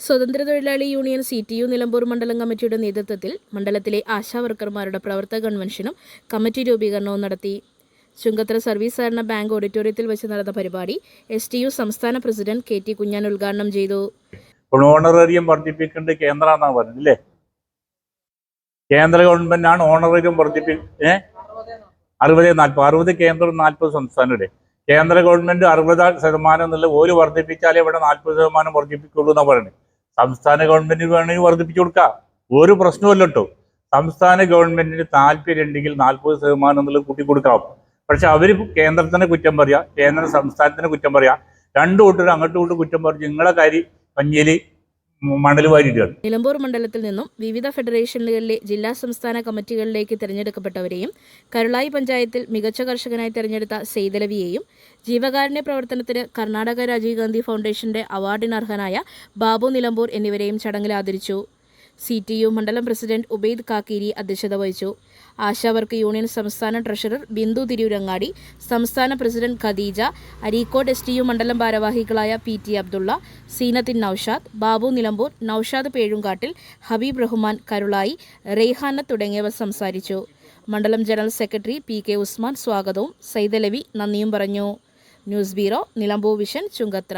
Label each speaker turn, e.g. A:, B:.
A: സ്വതന്ത്ര തൊഴിലാളി union C T U Nilambur മണ്ഡലം കമ്മിറ്റിയുടെ നേതൃത്വത്തിൽ മണ്ഡലത്തിലെ ആശാവർക്കർമാരുടെ പ്രവർത്തക കൺവെൻഷനും കമ്മിറ്റി രൂപീകരണവും നടത്തി. ചുങ്കത്തറ സർവീസ് സഹകരണ ബാങ്ക് ഓഡിറ്റോറിയത്തിൽ വെച്ച് നടന്ന പരിപാടി എസ് സംസ്ഥാന പ്രസിഡന്റ് കെ ടി കുഞ്ഞാൻ ഉദ്ഘാടനം ചെയ്തു.
B: ഓണറേറിയം വർദ്ധിപ്പിക്കേണ്ടത് കേന്ദ്ര എന്നാണ് പറഞ്ഞത് അല്ലേ? കേന്ദ്ര ഗവൺമെന്റാണ് ഓണറേറിയം വർദ്ധിപ്പി ഏ? അറുപത് നാൽപ്പത് അറുപത് കേന്ദ്രം നാൽപ്പത് സംസ്ഥാനയുടെ കേന്ദ്ര ഗവൺമെന്റ് അറുപത് ശതമാനം എന്നുള്ള ഒരു വർദ്ധിപ്പിച്ചാലേ ഇവിടെ നാൽപ്പത് ശതമാനം വർദ്ധിപ്പിക്കുള്ളൂ എന്നാണ് പറയുന്നത്. സംസ്ഥാന ഗവൺമെന്റിന് വേണമെങ്കിൽ വർദ്ധിപ്പിച്ചു കൊടുക്കാം. ഒരു പ്രശ്നമല്ല കേട്ടോ. സംസ്ഥാന ഗവൺമെന്റിന് താല്പര്യം ഉണ്ടെങ്കിൽ നാൽപ്പത് ശതമാനം എന്നുള്ളത് കൂട്ടി കൊടുക്കാം. പക്ഷെ അവർ കേന്ദ്രത്തിനെ കുറ്റം പറയാ കേന്ദ്ര സംസ്ഥാനത്തിന് കുറ്റം പറയാ. രണ്ടു കൂട്ടരും അങ്ങോട്ടും ഇങ്ങോട്ടും കുറ്റം പറഞ്ഞു നിങ്ങളെ കാര്യം പഞ്ഞിയിൽ
A: നിലമ്പൂർ മണ്ഡലത്തിൽ നിന്നും വിവിധ ഫെഡറേഷനുകളിലെ ജില്ലാ സംസ്ഥാന കമ്മിറ്റികളിലേക്ക് തിരഞ്ഞെടുക്കപ്പെട്ടവരെയും കരുളായി പഞ്ചായത്തിൽ മികച്ച കർഷകനായി തിരഞ്ഞെടുത്ത സെയ്തലവിയെയും ജീവകാരുണ്യ പ്രവർത്തനത്തിന് കർണാടക രാജീവ് ഗാന്ധി ഫൗണ്ടേഷന്റെ അവാർഡിനർഹനായ ബാബു നിലമ്പൂർ എന്നിവരെയും ചടങ്ങിൽ ആദരിച്ചു. സി ടി യു മണ്ഡലം പ്രസിഡന്റ് ഉബൈദ് കാക്കീരി അധ്യക്ഷത വഹിച്ചു. ആശാവർക്ക് യൂണിയൻ സംസ്ഥാന ട്രഷറർ ബിന്ദു തിരൂരങ്ങാടി സംസ്ഥാന president Khadeeja Areekode S T U മണ്ഡലം ഭാരവാഹികളായ പി ടി അബ്ദുള്ള സീനത്തിൻ നൌഷാദ് ബാബു നിലമ്പൂർ നൌഷാദ് പേഴുങ്കാട്ടിൽ ഹബീബ് റഹ്മാൻ കരുളായി റെയ്ഹാന തുടങ്ങിയവർ സംസാരിച്ചു. മണ്ഡലം general secretary P K Usman സ്വാഗതവും സൈദലവി നന്ദിയും പറഞ്ഞു. News bureau Nilambur vision Chungathara.